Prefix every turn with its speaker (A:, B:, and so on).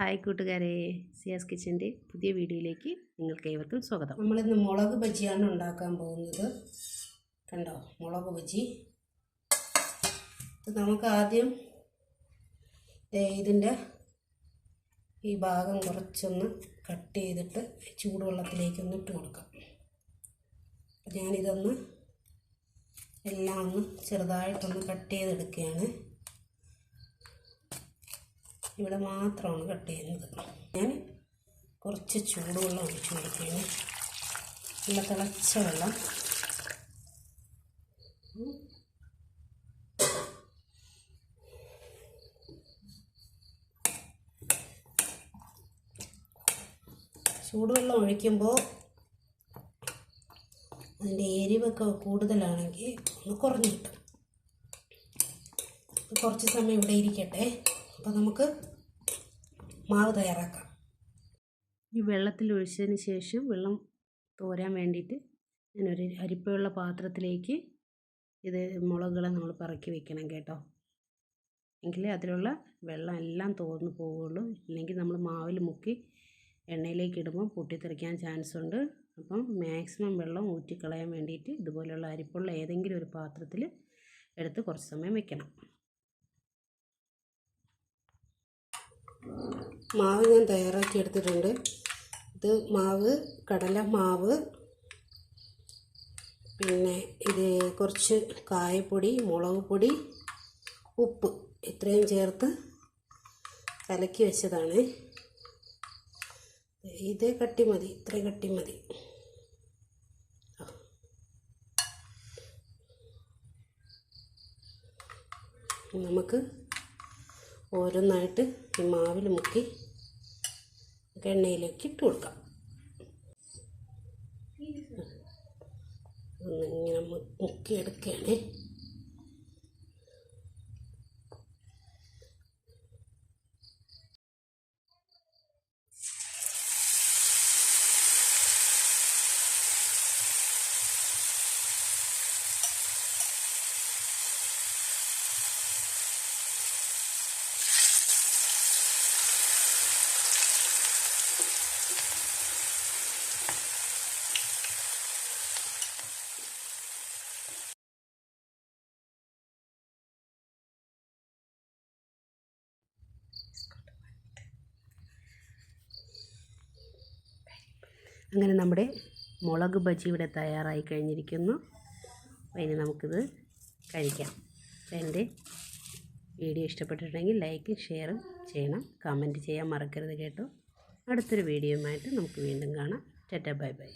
A: Hi കൂട്ടുകാരെ സിയാസ് കിച്ചന്റെ പുതിയ വീഡിയോയിലേക്ക് നിങ്ങൾക്ക് ഏവർക്കും സ്വാഗതം.
B: നമ്മളിന്ന് മുളക് ബജിയാണ് ഉണ്ടാക്കാൻ പോകുന്നത്. കണ്ടോ മുളക് ബജി. നമുക്ക് ആദ്യം ഇതിന്റെ ഈ ഭാഗം കുറച്ചൊന്ന് കട്ട് ചെയ്തിട്ട് ചൂടുവെള്ളത്തിലേക്കൊന്ന് ഇട്ട് കൊടുക്കാം. ഞാനിതൊന്ന് എല്ലാം ഒന്ന് ചെറുതായിട്ടൊന്ന് കട്ട് ചെയ്തെടുക്കുകയാണ്. ഇവിടെ മാത്രമാണ് കട്ട് ചെയ്യുന്നത്. ഞാൻ കുറച്ച് ചൂടുവെള്ളം ഒഴിച്ച് കൊടുക്കുകയാണ്. നല്ല തിളച്ച വെള്ളം. ചൂടുവെള്ളം ഒഴിക്കുമ്പോൾ അതിന്റെ എരിവൊക്കെ കൂടുതലാണെങ്കിൽ ഒന്ന് കുറഞ്ഞു കിട്ടും. കുറച്ച് സമയം ഇവിടെ ഇരിക്കട്ടെ. അപ്പോൾ നമുക്ക് മാവ് തയ്യാറാക്കാം.
A: ഈ വെള്ളത്തിൽ ഒഴിച്ചതിന് ശേഷം വെള്ളം തോരാൻ വേണ്ടിയിട്ട് ഞാനൊരു അരിപ്പയുള്ള പാത്രത്തിലേക്ക് ഇത് മുളകുകളെ നമ്മൾ പറക്കി വെക്കണം കേട്ടോ. എങ്കിലേ അതിലുള്ള വെള്ളം എല്ലാം തോർന്നു പോവുള്ളൂ ഇല്ലെങ്കിൽ നമ്മൾ മാവിൽ മുക്കി എണ്ണയിലേക്ക് ഇടുമ്പോൾ പൊട്ടിത്തെറിക്കാൻ ചാൻസ് ഉണ്ട്. അപ്പം മാക്സിമം വെള്ളം ഊറ്റിക്കളയാൻ വേണ്ടിയിട്ട് ഇതുപോലെയുള്ള അരിപ്പുള്ള ഏതെങ്കിലും ഒരു പാത്രത്തിൽ എടുത്ത് കുറച്ച് സമയം വെക്കണം.
B: മാവ് ഞാൻ തയ്യാറാക്കി എടുത്തിട്ടുണ്ട്. ഇത് മാവ് കടല മാവ് പിന്നെ ഇത് കുറച്ച് കായപ്പൊടി മുളക് പൊടി ഉപ്പ് ഇത്രയും ചേർത്ത് കലക്കി വെച്ചതാണ്. ഇതേ കട്ടി മതി ഇത്ര കട്ടി മതി. നമുക്ക് ഓരോന്നായിട്ട് ഈ മാവിൽ മുക്കി എണ്ണയിലേക്ക് ഇട്ട് കൊടുക്കാം. ഒന്നിങ്ങനെ മുക്കിയെടുക്കുകയാണേ.
A: അങ്ങനെ നമ്മുടെ മുളക് ബജി ഇവിടെ തയ്യാറായി കഴിഞ്ഞിരിക്കുന്നു. അതിന് നമുക്കിത് കഴിക്കാം. എന്റെ വീഡിയോ ഇഷ്ടപ്പെട്ടിട്ടുണ്ടെങ്കിൽ ലൈക്കും ഷെയറും ചെയ്യണം. കമന്റ് ചെയ്യാൻ മറക്കരുത് കേട്ടോ. അടുത്തൊരു വീഡിയോയുമായിട്ട് നമുക്ക് വീണ്ടും കാണാം. ടെറ്റ ബൈ ബൈ.